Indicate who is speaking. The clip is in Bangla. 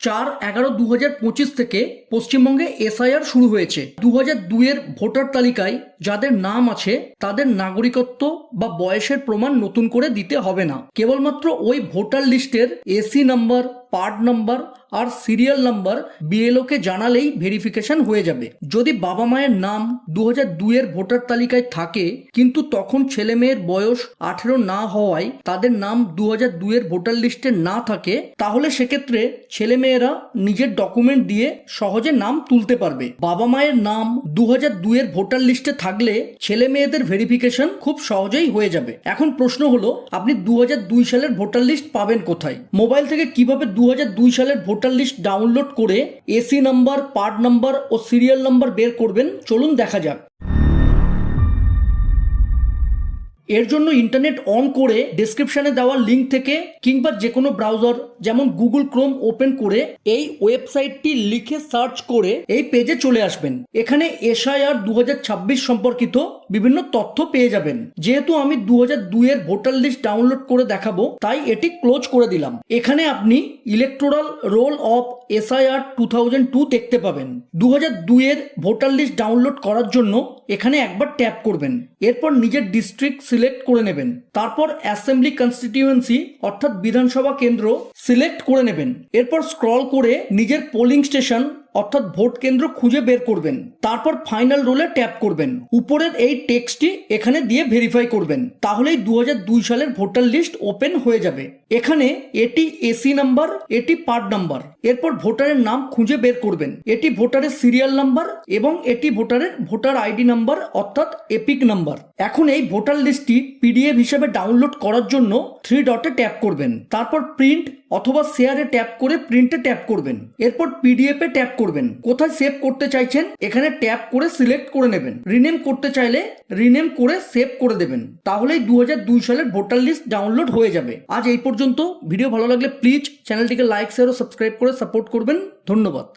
Speaker 1: চার এগারো দু হাজার পঁচিশ থেকে পশ্চিমবঙ্গে এসআইআর শুরু হয়েছে। দু হাজার দুইয়ের ভোটার তালিকায় যাদের নাম আছে, তাদের নাগরিকত্ব বা বয়সের প্রমাণ নতুন করে দিতে হবে না। কেবলমাত্র ওই ভোটার লিস্টের এসি নাম্বার, পার্ট নাম্বার আর সিরিয়াল নাম্বার বিএলওকে জানালেই ভেরিফিকেশন হয়ে যাবে। যদি বাবা মায়ের নাম দু হাজার দুইয়ের ভোটার তালিকায় থাকে, কিন্তু তখন ছেলে মেয়ের বয়স আঠেরো না হওয়ায় তাদের নাম দু হাজার দুইয়ের ভোটার লিস্টে না থাকে, তাহলে সেক্ষেত্রে ছেলে মেয়েরা নিজের ডকুমেন্ট দিয়ে সহজে নাম তুলতে পারবে। বাবা মায়ের নাম দু হাজার দুইয়ের ভোটার লিস্টে থাকলে ছেলে মেয়েদের ভেরিফিকেশন খুব সহজেই হয়ে যাবে। এখন প্রশ্ন হলো, আপনি দু হাজার দুই সালের ভোটার লিস্ট পাবেন কোথায়? মোবাইল থেকে কীভাবে দু হাজার দুই সালের ভোটার লিস্ট ডাউনলোড করে এসি নাম্বার পার্ট নাম্বার ও সিরিয়াল নাম্বার বের করবেন? চলুন দেখা যাক। এর জন্য ইন্টারনেট অন করে ডেসক্রিপশনে দেওয়া লিঙ্ক থেকে কিংবা যে কোনো ব্রাউজার যেমন গুগল ক্রোম ওপেন করে এই ওয়েবসাইটটি লিখে সার্চ করে এই পেজে চলে আসবেন। এখানে এসআইআর দু হাজার ছাব্বিশ সম্পর্কিত বিভিন্ন তথ্য পেয়ে যাবেন। যেহেতু আমি দু হাজার দুইয়ের ভোটার লিস্ট ডাউনলোড করে দেখাবো, তাই এটি ক্লোজ করে দিলাম। এখানে আপনি electoral roll of SIR two thousand two দেখতে পাবেন। দু হাজার দুইয়ের ভোটার লিস্ট ডাউনলোড করার জন্য এখানে একবার ট্যাপ করবেন। এরপর নিজের ডিস্ট্রিক্ট সিলেক্ট করে নেবেন। তারপর অ্যাসেম্বলি কনস্টিটিউয়েন্সি, অর্থাৎ বিধানসভা কেন্দ্র, সিলেক্ট করে নেবেন। এরপর স্ক্রল করে নিজের পোলিং স্টেশন অর্থাৎ ভোট কেন্দ্র খুঁজে বের করবেন। তারপর ফাইনাল রোলে ট্যাপ করবেন। উপরের এই টেক্সটটি এখানে দিয়ে ভেরিফাই করবেন। তাহলেই দু সালের ভোটার লিস্ট ওপেন হয়ে যাবে। এখানে এটি এসি নাম্বার এটি পার্ট নাম্বার এরপর ভোটারের নাম খুঁজে বের করবেন। এটি ভোটারের সিরিয়াল নাম্বার এবং এটি ভোটারের ভোটার আইডি নাম্বার অর্থাৎ এপিক নাম্বার এখন এই ভোটার লিস্টটি পিডিএফ হিসেবে ডাউনলোড করার জন্য থ্রি ডটে ট্যাপ করবেন। তারপর প্রিন্ট অথবা শেয়ারে ট্যাপ করে প্রিন্টে ট্যাপ করবেন। এরপর পিডিএফ এ ট্যাপ করবেন। কোথায় সেভ করতে চাইছেন? এখানে ট্যাপ করে সিলেক্ট করে নেবেন। রিনেম করতে চাইলে রিনেম করে সেভ করে দেবেন। তাহলেই দু দুই সালের ভোটার লিস্ট ডাউনলোড হয়ে যাবে। আজ এই পর্যন্ত। ভিডিও ভালো লাগলে প্লিজ চ্যানেলটিকে লাইক শেয়ার ও সাবস্ক্রাইব করে সাপোর্ট করবেন। ধন্যবাদ।